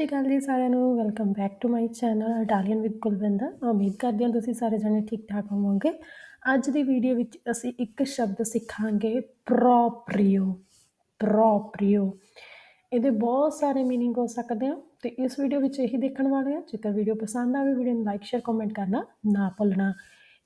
ਸ਼੍ਰੀ ਅਕਾਲ ਜੀ ਸਾਰਿਆਂ ਨੂੰ welcome back to my channel Italian with Kulwinder ਉਮੀਦ ਕਰਦੀ ਹਾਂ ਤੁਸੀਂ ਸਾਰੇ ਜਣੇ ਠੀਕ ਠਾਕ ਹੋਵੋਗੇ ਅੱਜ ਦੀ ਵੀਡੀਓ ਵਿੱਚ ਅਸੀਂ ਇੱਕ ਸ਼ਬਦ ਸਿੱਖਾਂਗੇ ਪ੍ਰੋਪਰੀਓ ਪ੍ਰੋਪਰੀਓ ਇਹਦੇ ਬਹੁਤ ਸਾਰੇ मीनिंग ਹੋ ਸਕਦੇ ਆ ਤੇ ਇਸ ਵੀਡੀਓ ਵਿੱਚ ਇਹੀ ਦੇਖਣ ਵਾਲੇ ਆ ਜੇਕਰ ਵੀਡੀਓ ਪਸੰਦ ਆਵੇ ਵੀਡੀਓ ਨੂੰ ਲਾਈਕ ਸ਼ੇਅਰ ਕਮੈਂਟ ਕਰਨਾ ਨਾ ਭੁੱਲਣਾ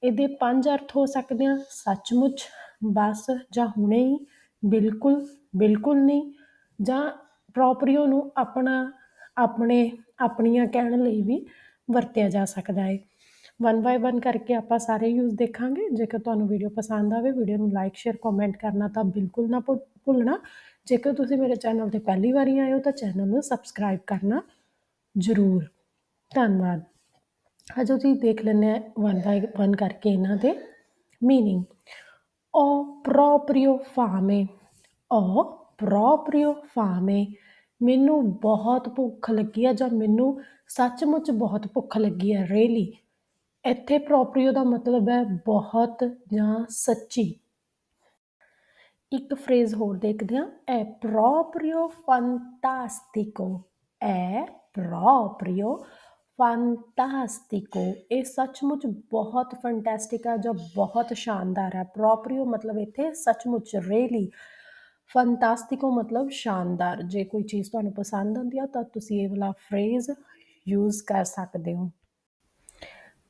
ਇਹਦੇ ਪੰਜ ਅਰਥ ਹੋ ਸਕਦੇ ਆ ਸੱਚਮੁੱਚ ਬਸ ਜਾਂ ਹੁਣੇ ਹੀ ਬਿਲਕੁਲ ਬਿਲਕੁਲ ਨਹੀਂ ਜਾਂ ਪ੍ਰੋਪਰੀਓ ਨੂੰ ਆਪਣਾ ਆਪਣੇ, ਆਪਣੀਆਂ ਕਹਿਣ ਲਈ ਵੀ ਵਰਤਿਆ ਜਾ ਸਕਦਾ ਹੈ ਵਨ ਬਾਏ ਵਨ ਕਰਕੇ ਆਪਾਂ ਸਾਰੇ ਯੂਜ਼ ਦੇਖਾਂਗੇ। ਜੇਕਰ ਤੁਹਾਨੂੰ ਵੀਡੀਓ ਪਸੰਦ ਆਵੇ ਵੀਡੀਓ ਨੂੰ ਲਾਈਕ ਸ਼ੇਅਰ ਕਮੈਂਟ ਕਰਨਾ ਤਾਂ ਬਿਲਕੁਲ ਨਾ ਭੁ- ਭੁੱਲਣਾ। ਜੇਕਰ ਤੁਸੀਂ ਮੇਰੇ ਚੈਨਲ ਤੇ ਪਹਿਲੀ ਵਾਰੀ ਆਏ ਹੋ ਤਾਂ ਚੈਨਲ ਨੂੰ ਸਬਸਕ੍ਰਾਈਬ ਕਰਨਾ ਜ਼ਰੂਰ। ਧੰਨਵਾਦ। ਅਜੋ ਜੀ ਦੇਖ ਲੈਂਦੇ ਹਾਂ ਵਨ ਬਾਏ ਵਨ ਕਰਕੇ ਇਹਨਾਂ ਦੇ meaning o proprio fame o proprio fame ਮੈਨੂੰ ਬਹੁਤ ਭੁੱਖ ਲੱਗੀ ਆ ਜਾਂ ਮੈਨੂੰ ਸੱਚਮੁੱਚ ਬਹੁਤ ਭੁੱਖ ਲੱਗੀ ਹੈ ਰੀਅਲੀ ਇੱਥੇ ਪ੍ਰੋਪਰੀਓ ਦਾ ਮਤਲਬ ਹੈ ਬਹੁਤ ਜਾਂ ਸੱਚੀ। ਇੱਕ ਫਰੇਜ਼ ਹੋਰ ਦੇਖਦੇ ਹਾਂ। è proprio fantastico è proprio fantastico ਇਹ ਸੱਚਮੁੱਚ ਬਹੁਤ ਫੈਂਟੈਸਟਿਕ ਹੈ ਜਾਂ ਬਹੁਤ ਸ਼ਾਨਦਾਰ ਹੈ ਪ੍ਰੋਪਰੀਓ ਮਤਲਬ ਇੱਥੇ ਸੱਚਮੁੱਚ ਰੀਅਲੀ ਫੈਂਟਾਸਟਿਕੋ ਮਤਲਬ ਸ਼ਾਨਦਾਰ। ਜੇ ਕੋਈ ਚੀਜ਼ ਤੁਹਾਨੂੰ ਪਸੰਦ ਆਉਂਦੀ ਆ, ਤਾਂ ਤੁਸੀਂ ਇਹ ਵਾਲਾ ਫਰੇਜ਼ ਯੂਜ਼ ਕਰ ਸਕਦੇ ਹੋ।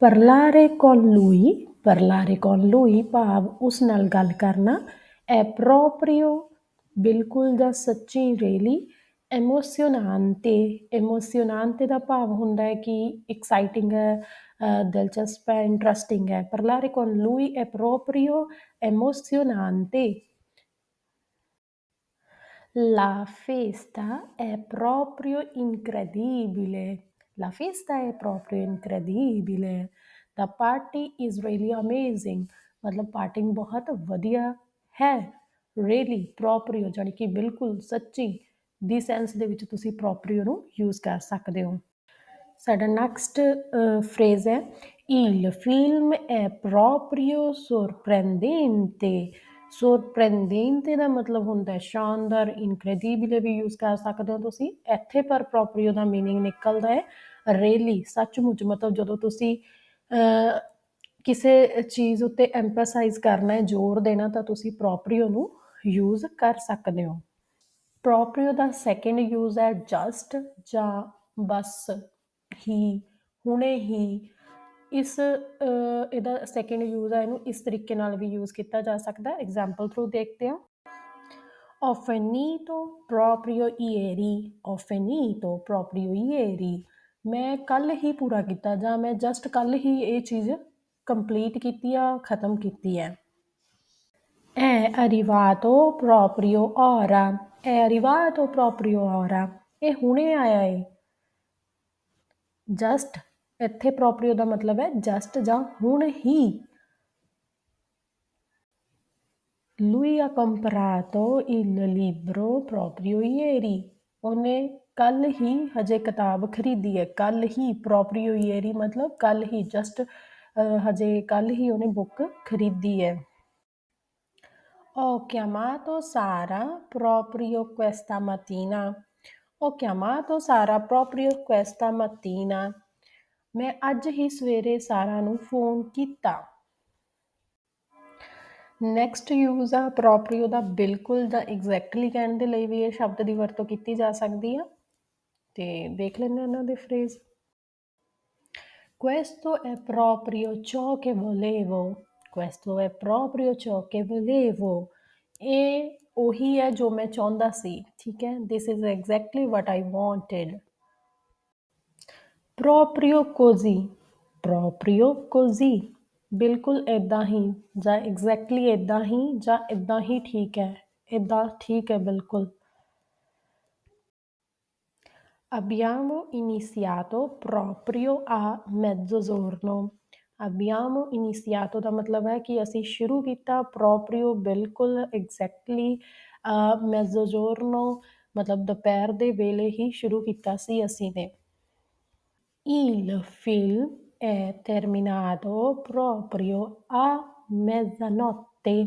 parlare con lui parlare con lui ਭਾਵ ਉਸ ਨਾਲ ਗੱਲ ਕਰਨਾ ਐਪਰੋਪਰੀਓ ਬਿਲਕੁਲ ਜਾਂ ਸੱਚੀ ਰੀਅਲੀ emozionante emozionante ਦਾ ਭਾਵ ਹੁੰਦਾ ਹੈ ਕਿ ਐਕਸਾਈਟਿੰਗ ਹੈ ਦਿਲਚਸਪ ਹੈ ਇੰਟਰਸਟਿੰਗ ਹੈ। parlare con ਲੂਈ ਐਪਰੋਪਰੀਓ proprio La festa è proprio incredibile. La festa è proprio incredibile. The party is really amazing. ਮਤਲਬ ਪਾਰਟਿੰਗ ਬਹੁਤ ਵਧੀਆ ਹੈ really proprio ਜਾਣੀ ਕਿ ਬਿਲਕੁਲ ਸੱਚੀ ਦੀ ਸੈਂਸ ਦੇ ਵਿੱਚ ਤੁਸੀਂ proprio ਨੂੰ ਯੂਜ਼ ਕਰ ਸਕਦੇ ਹੋ ਸਾਡਾ ਨੈਕਸਟ ਫਰੇਜ਼ ਹੈ il film è proprio sorprendente sorprendente ਦਾ ਮਤਲਬ ਹੁੰਦਾ ਹੈ ਸ਼ਾਨਦਾਰ ਇਨਕ੍ਰੈਡੀਬਲੇ ਵੀ ਯੂਜ਼ ਕਰ ਸਕਦੇ ਹੋ ਤੁਸੀਂ ਇੱਥੇ ਪਰ ਪ੍ਰੋਪਰੀਓ ਦਾ मीनिंग ਨਿਕਲਦਾ ਹੈ ਰੀਅਲੀ ਸੱਚਮੁੱਚ ਮਤਲਬ ਜਦੋਂ ਤੁਸੀਂ ਅਹ, ਕਿਸੇ ਚੀਜ਼ ਉੱਤੇ ਐਮਫਸਾਈਜ਼ ਕਰਨਾ ਹੈ ਜ਼ੋਰ ਦੇਣਾ ਤਾਂ ਤੁਸੀਂ ਪ੍ਰੋਪਰੀਓ ਨੂੰ ਯੂਜ਼ ਕਰ ਸਕਦੇ ਹੋ ਪ੍ਰੋਪਰੀਓ ਦਾ ਸੈਕੰਡ ਯੂਜ਼ ਹੈ ਜਸਟ ਜਾਂ ਬਸ ਹੀ ਹੁਣੇ ਹੀ ਇਸ ਇਹਦਾ ਸੈਕੰਡ ਯੂਜ਼ ਆ, ਇਹਨੂੰ ਇਸ ਤਰੀਕੇ ਨਾਲ ਵੀ ਯੂਜ਼ ਕੀਤਾ ਜਾ ਸਕਦਾ ਹੈ ਐਗਜ਼ਾਮਪਲ ਥਰੂ ਦੇਖਦੇ ਹਾਂ Ho ਪ੍ਰੋਪਰੀਓ proprio ieri. Ho finito proprio ieri. ਮੈਂ ਕੱਲ ਹੀ ਪੂਰਾ ਕੀਤਾ ਜਾਂ ਮੈਂ ਜਸਟ ਕੱਲ ਹੀ ਇਹ ਚੀਜ਼ ਕੰਪਲੀਟ ਕੀਤੀ ਆ, ਖਤਮ ਕੀਤੀ ਹੈ È arrivato proprio ora. È arrivato proprio ora. ਇਹ ਹੁਣੇ ਆਇਆ ਏ ਜਸਟ ਇੱਥੇ ਪ੍ਰੋਪਰੀਓ ਦਾ ਮਤਲਬ ਹੈ ਜਸਟ ਜਾਂ ਹੁਣ ਹੀ Lui ha comprato il libro proprio ieri. ਉਹਨੇ ਕੱਲ ਹੀ ਹਜੇ ਕਿਤਾਬ ਖਰੀਦੀ ਹੈ ਕੱਲ ਹੀ proprio ieri ਮਤਲਬ ਕੱਲ ਹੀ ਜਸਟ ਹਜੇ ਕੱਲ ਹੀ ਉਹਨੇ ਬੁੱਕ ਖਰੀਦੀ ਹੈ Ho chiamato Sara proprio questa mattina. Ho chiamato Sara proprio questa mattina. ਮੈਂ ਅੱਜ ਹੀ ਸਵੇਰੇ ਸਾਰਾ ਨੂੰ ਫੋਨ ਕੀਤਾ ਨੈਕਸਟ ਯੂਜ਼ ਆ ਪ੍ਰੋਪਰੀਓ ਦਾ ਬਿਲਕੁਲ ਦਾ ਐਗਜ਼ੈਕਟਲੀ ਕਹਿਣ ਦੇ ਲਈ ਵੀ ਇਹ ਸ਼ਬਦ ਦੀ ਵਰਤੋਂ ਕੀਤੀ ਜਾ ਸਕਦੀ ਆ ਤੇ ਦੇਖ ਲੈਂਦੇ ਹਾਂ ਇਹਨਾਂ ਦੇ phrase Questo è proprio ciò che volevo. Questo è proprio ciò che volevo. ਇਹ ਉਹੀ ਹੈ ਜੋ ਮੈਂ ਚਾਹੁੰਦਾ ਸੀ ਠੀਕ ਹੈ This is exactly what I wanted. ਪ੍ਰੋਪਰੀਓ ਕੋਜ਼ੀ ਪ੍ਰੋਪਰੀਓ ਕੋਜ਼ੀ ਬਿਲਕੁਲ ਇਦਾਂ ਹੀ ਜਾਂ ਐਗਜ਼ੈਕਟਲੀ ਇਦਾਂ ਹੀ ਜਾਂ ਇਦਾਂ ਹੀ ਠੀਕ ਹੈ ਇਦਾਂ ਠੀਕ ਹੈ ਬਿਲਕੁਲ Abbiamo iniziato proprio a mezzogiorno. Abbiamo iniziato ਦਾ ਮਤਲਬ ਹੈ ਕਿ ਅਸੀਂ ਸ਼ੁਰੂ ਕੀਤਾ proprio ਬਿਲਕੁਲ ਐਗਜ਼ੈਕਟਲੀ mezzogiorno ਮਤਲਬ ਦੁਪਹਿਰ ਦੇ ਵੇਲੇ ਹੀ ਸ਼ੁਰੂ ਕੀਤਾ ਸੀ ਅਸੀਂ ਨੇ Il film è terminato proprio a mezzanotte.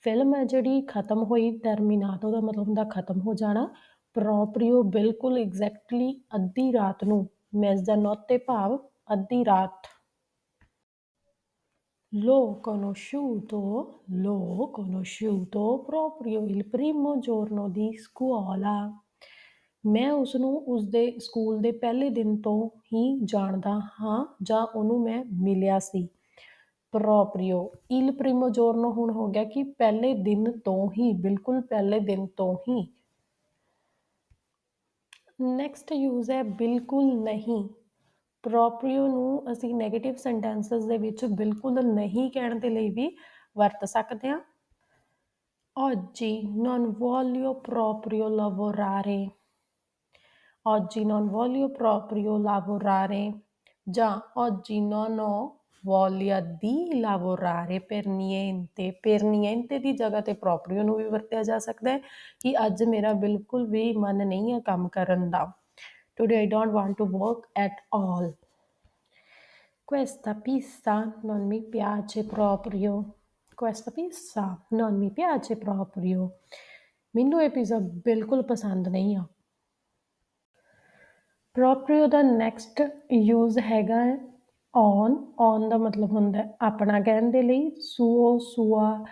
Film ਹੈ ਜਿਹੜੀ ਖਤਮ ਹੋਈ ਟਰਮੀਨਾਟੋ ਦਾ ਮਤਲਬ ਹੁੰਦਾ ਖਤਮ ਹੋ ਜਾਣਾ ਪ੍ਰੋਪਰੀਓ ਬਿਲਕੁਲ ਐਗਜ਼ੈਕਟਲੀ ਅੱਧੀ ਰਾਤ ਨੂੰ ਮੈਜ਼anotte ਭਾਵ ਅੱਧੀ ਰਾਤ L'ho conosciuto, l'ho conosciuto proprio il primo giorno di scuola. ਮੈਂ ਉਸਨੂੰ ਉਸਦੇ ਸਕੂਲ ਦੇ ਪਹਿਲੇ ਦਿਨ ਤੋਂ ਹੀ ਜਾਣਦਾ ਹਾਂ, ਜਾਂ ਉਹਨੂੰ ਮੈਂ ਮਿਲਿਆ ਸੀ। ਪ੍ਰੋਪਰੀਓ, ਇਲ ਪ੍ਰਿਮੋ ਜੋਰਨੋ ਹੁਣ ਹੋ ਗਿਆ ਕਿ ਪਹਿਲੇ ਦਿਨ ਤੋਂ ਹੀ, ਬਿਲਕੁਲ ਪਹਿਲੇ ਦਿਨ ਤੋਂ ਹੀ। ਨੈਕਸਟ ਯੂਜ਼ ਹੈ ਬਿਲਕੁਲ ਨਹੀਂ। ਪ੍ਰੋਪਰੀਓ ਨੂੰ ਅਸੀਂ ਨੈਗੇਟਿਵ ਸੈਂਟੈਂਸਸ ਦੇ ਵਿੱਚ ਬਿਲਕੁਲ ਨਹੀਂ ਕਹਿਣ ਦੇ ਲਈ ਵੀ ਵਰਤ ਸਕਦੇ ਹਾਂ। Oggi non voglio proprio lavorare. Oggi non voglio proprio lavorare. Già, oggi non ho voglia di lavorare per niente. Per niente ਦੀ ਜਗ੍ਹਾ ਤੇ proprio ਨੂੰ ਵੀ ਵਰਤਿਆ ਜਾ ਸਕਦਾ ਹੈ ਕਿ ਅੱਜ ਮੇਰਾ ਬਿਲਕੁਲ ਵੀ ਮਨ ਨਹੀਂ ਹੈ ਕੰਮ ਕਰਨ ਦਾ Today I don't want to work at all. Questa pista non mi piace proprio. Questa pista non mi piace proprio. ਮੈਨੂੰ ਇਹ ਪੀਜ਼ਾ ਬਿਲਕੁਲ ਪਸੰਦ ਨਹੀਂ ਆ ਪ੍ਰੋਪਰੀਓ ਦਾ ਨੈਕਸਟ ਯੂਜ਼ ਹੈਗਾ ਹੈ ਔਨ ਔਨ ਦਾ ਮਤਲਬ ਹੁੰਦਾ ਆਪਣਾ ਕਹਿਣ ਦੇ ਲਈ, ਸੂਓ, ਸੂਆ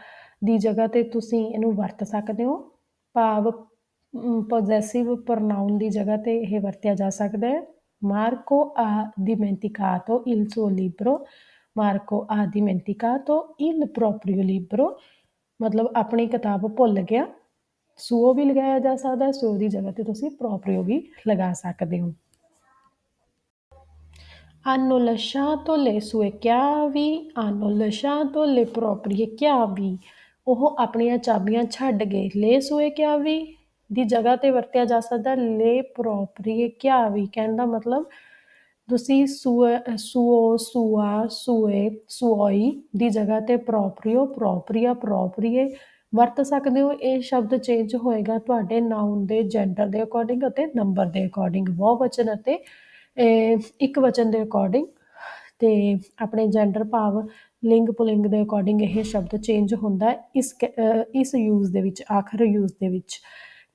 ਦੀ ਜਗ੍ਹਾ ਤੇ ਤੁਸੀਂ ਇਹਨੂੰ ਵਰਤ ਸਕਦੇ ਹੋ। ਭਾਵ ਪੋਜੈਸਿਵ ਪ੍ਰਨਾਉਨ ਦੀ ਜਗ੍ਹਾ ਤੇ ਇਹ ਵਰਤਿਆ ਜਾ ਸਕਦਾ ਹੈ। ਮਾਰਕੋ ਆ dimenticato il suo libro ਮਾਰਕੋ ਆ dimenticato ਇਲ ਪ੍ਰੋਪਰੀਓ ਲਿਬਰੋ ਮਤਲਬ ਆਪਣੀ ਕਿਤਾਬ ਭੁੱਲ ਗਿਆ। ਸੂਓ ਵੀ ਲਗਾਇਆ ਜਾ ਸਕਦਾ ਹੈ ਸੋ ਦੀ ਜਗ੍ਹਾ ਤੇ ਤੁਸੀਂ ਪ੍ਰੋਪਰੀਓ ਵੀ ਲਗਾ ਸਕਦੇ ਹੋ। Hanno le sue chiavi, hanno le proprie chiavi. ਉਹ ਆਪਣੀਆਂ ਚਾਬੀਆਂ ਛੱਡ ਗਏ ਲੈ ਸੂਏ chiavi ਦੀ ਜਗ੍ਹਾ ਤੇ ਵਰਤਿਆ ਜਾ ਸਕਦਾ ਲੈ proprie chiavi ਕਹਿਣ ਦਾ ਮਤਲਬ ਤੁਸੀਂ ਸੂਏ ਸੂਓ ਸੂਆ ਸੁਓਈ ਦੀ ਜਗ੍ਹਾ ਤੇ ਪ੍ਰੋਪਰੀਓ ਪ੍ਰੋਪਰੀਆ ਪ੍ਰੋਪਰੀਏ ਵਰਤ ਸਕਦੇ ਹੋ। ਇਹ ਸ਼ਬਦ ਚੇਂਜ ਹੋਏਗਾ ਤੁਹਾਡੇ ਨਾਉਨ ਦੇ ਜੈਂਡਰ ਦੇ ਅਕੋਰਡਿੰਗ ਅਤੇ ਨੰਬਰ ਦੇ ਅਕੋਰਡਿੰਗ ਬਹੁਵਚਨ ਅਤੇ ਇੱਕ ਵਚਨ ਦੇ ਅਕੋਰਡਿੰਗ ਤੇ ਆਪਣੇ ਜੈਂਡਰ ਭਾਵ ਲਿੰਗ ਪੁਲਿੰਗ ਦੇ ਅਕੋਰਡਿੰਗ ਇਹ ਸ਼ਬਦ ਚੇਂਜ ਹੁੰਦਾ ਇਸ ਕ- ਇਸ ਯੂਜ਼ ਦੇ ਵਿੱਚ, ਆਖਰ ਯੂਜ਼ ਦੇ ਵਿੱਚ।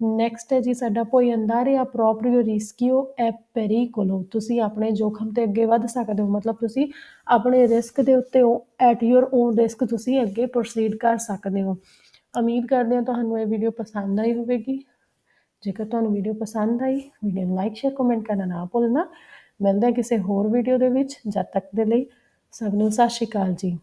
ਨੈਕਸਟ ਹੈ ਜੀ ਸਾਡਾ ਪੋਈ ਅੰਦਾਰੇ ਆ ਪ੍ਰੋਪਰੀਓ ਰਿਸਕਿਓ ਐ ਪੈਰੀਕੋਲੋ ਤੁਸੀਂ ਆਪਣੇ ਜੋਖਮ ਤੇ ਅੱਗੇ ਵੱਧ ਸਕਦੇ ਹੋ, ਮਤਲਬ ਤੁਸੀਂ ਆਪਣੇ ਰਿਸਕ ਦੇ ਉੱਤੇ ਐਟ ਯੂਰ ਓਨ ਰਿਸਕ ਤੁਸੀਂ ਅੱਗੇ ਪ੍ਰੋਸੀਡ ਕਰ ਸਕਦੇ ਹੋ। ਉਮੀਦ ਕਰਦੇ ਹਾਂ ਤੁਹਾਨੂੰ ਇਹ ਵੀਡੀਓ ਪਸੰਦ ਆਈ ਹੋਵੇਗੀ। ਜੇਕਰ ਤੁਹਾਨੂੰ ਵੀਡੀਓ ਪਸੰਦ ਆਈ, ਵੀਡੀਓ ਨੂੰ ਲਾਈਕ ਸ਼ੇਅਰ ਕਮੈਂਟ ਕਰਨਾ ਨਾ ਭੁੱਲਣਾ। ਮਿਲਦੇ ਹਾਂ ਕਿਸੇ ਹੋਰ ਵੀਡੀਓ ਦੇ ਵਿੱਚ। ਜਦ ਤੱਕ ਦੇ ਲਈ ਸਭ ਨੂੰ ਸਤਿ ਸ਼੍ਰੀ ਅਕਾਲ ਜੀ।